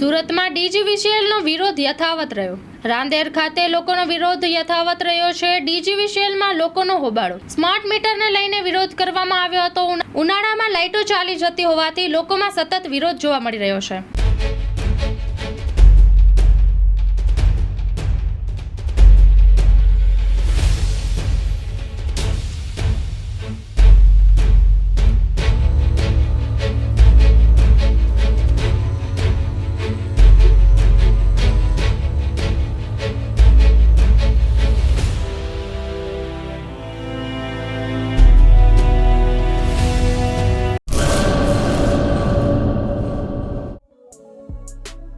સુરતમાં ડીજીવીસીએલનો વિરોધ યથાવત રહ્યો. રાંદેર ખાતે લોકોનો વિરોધ યથાવત રહ્યો છે. ડીજીવીસીએલમાં લોકોનો હોબાળો. સ્માર્ટ મીટરને લઈને વિરોધ કરવામાં આવ્યો હતો. ઉનાળામાં લાઇટો ચાલી જતી હોવાથી લોકોમાં સતત વિરોધ જોવા મળી રહ્યો છે.